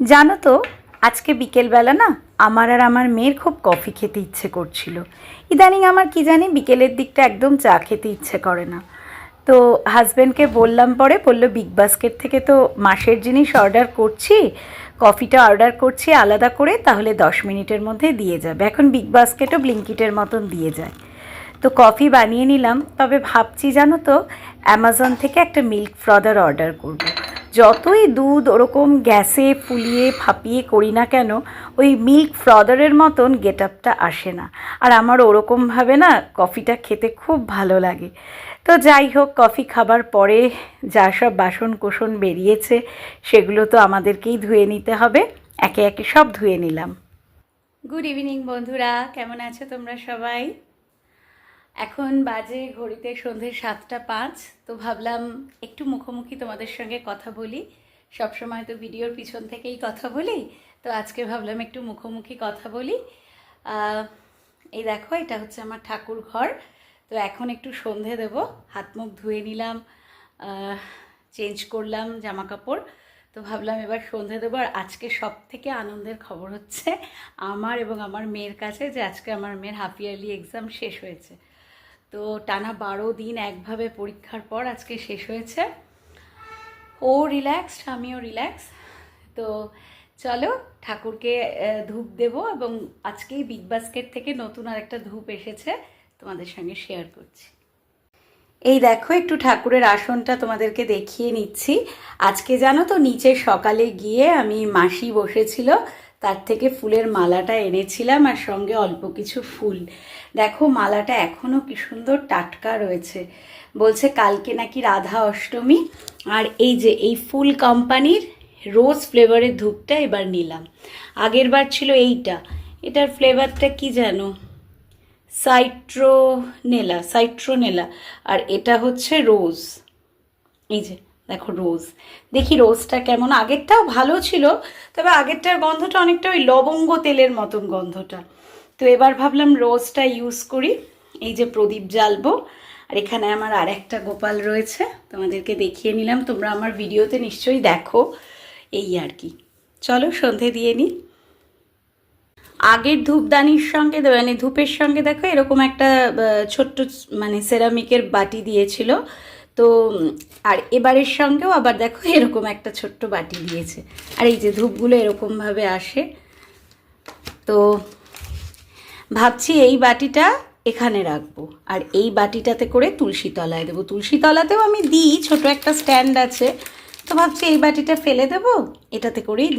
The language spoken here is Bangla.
জানো তো, আজকে বিকেলবেলা না আমার আর আমার মেয়ের খুব কফি খেতে ইচ্ছে করছিল। ইদানিং আমার কি জানি বিকেলের দিকটা একদম চা খেতে ইচ্ছে করে না। তো হাজব্যান্ডকে বললাম পরে, বলল বিগ বাস্কেট থেকে তো মাসের জিনিস অর্ডার করছি, কফিটা অর্ডার করছি আলাদা করে, তাহলে দশ মিনিটের মধ্যে দিয়ে যাবে। এখন বিগ বাস্কেটও ব্লিঙ্কিটের মতন দিয়ে যায়। তো কফি বানিয়ে নিলাম, তবে ভাবছি জানো তো অ্যামাজন থেকে একটা মিল্ক ফ্রদার অর্ডার করব। যতই দুধ ওরকম গ্যাসে ফুলিয়ে ফাপিয়ে করি না কেন, ওই মিল্ক ফ্রদারের মতন গেট আপটা আসে না। আর আমার ওরকমভাবে না কফিটা খেতে খুব ভালো লাগে। তো যাই হোক, কফি খাবার পরে যা সব বাসন কোসন বেরিয়েছে, সেগুলো তো আমাদেরকেই ধুয়ে নিতে হবে। একে একে সব ধুয়ে নিলাম। গুড ইভিনিং বন্ধুরা। কেমন আছো তোমরা সবাই? এখন বাজে ঘড়িতে সন্ধে সাতটা পাঁচ, তো ভাবলাম একটু মুখোমুখি তোমাদের সঙ্গে কথা বলি। সবসময় তো ভিডিওর পিছন থেকেই কথা বলি, তো আজকে ভাবলাম একটু মুখোমুখি কথা বলি। এই দেখো, এটা হচ্ছে আমার ঠাকুর ঘর, তো এখন একটু সন্ধে দেব, হাত মুখ ধুয়ে নিলাম চেঞ্জ করলাম জামা কাপড় তো ভাবলাম এবার সন্ধে দেবো, আর আজকে সব থেকে আনন্দের খবর হচ্ছে আমার এবং আমার মেয়ের কাছে যে আজকে আমার মেয়ের হাফ ইয়ারলি এক্সাম শেষ হয়েছে। তো টানা বারো দিন একভাবে পরীক্ষার পর আজকে শেষ হয়েছে। ও রিল্যাক্সড আমিও রিল্যাক্স তো চলো ঠাকুরকে ধূপ দেব এবং আজকেই বিগ বাস্কেট থেকে নতুন আর একটা ধূপ এসেছে তোমাদের সঙ্গে শেয়ার করছি। এই দেখো, একটু ঠাকুরের আসনটা তোমাদেরকে দেখিয়ে নিচ্ছি। আজকে জানো তো, নিচে সকালে গিয়ে আমি মাসি বসেছিল তার থেকে ফুলের মালাটা এনেছিলাম আর সঙ্গে অল্প কিছু ফুল। দেখো, মালাটা এখনও কি সুন্দর টাটকা রয়েছে। বলছে, কালকে নাকি রাধা অষ্টমী। আর এই যে, এই ফুল কোম্পানির রোজ ফ্লেভারের ধূপটা এবার নিলাম। আগের বার ছিল এইটা। এটার ফ্লেভারটা কি জানো? সাইট্রোনেলা সাইট্রোনেলা। আর এটা হচ্ছে রোজ। এই যে দেখো রোজ। দেখি রোজটা কেমন। আগেরটাও ভালো ছিল, তবে আগেরটার গন্ধটা অনেকটা ওই লবঙ্গ তেলের মতন গন্ধটা। তো এবার ভাবলাম রোজটা ইউজ করি। এই যে প্রদীপ জ্বালবো। আর এখানে আমার আর একটা গোপাল রয়েছে। তোমাদেরকে দেখিয়ে নিলাম। তোমরা আমার ভিডিওতে নিশ্চয়ই দেখো। এই আর কি। চলো সন্ধে দিয়ে নিই আগের ধূপদানির সঙ্গে মানে ধূপের সঙ্গে দেখো এরকম একটা ছোট্ট মানে সেরামিকের বাটি দিয়েছিল। তো, আর এবারের সঙ্গেও আবার দেখো এরকম একটা ছোট্ট বাটি দিয়েছে। আর এই যে ধূপগুলো এরকমভাবে আসে। তো, ভাবছি এই বাটিটা এখানে রাখব। আর এই বাটিটাতে করে তুলসী তলায় দেবো। তুলসী তলাতেও আমি দিই, ছোট একটা স্ট্যান্ড আছে। তো ভাবছি এই বাটিটা ফেলে দেবো, এটাতে করেই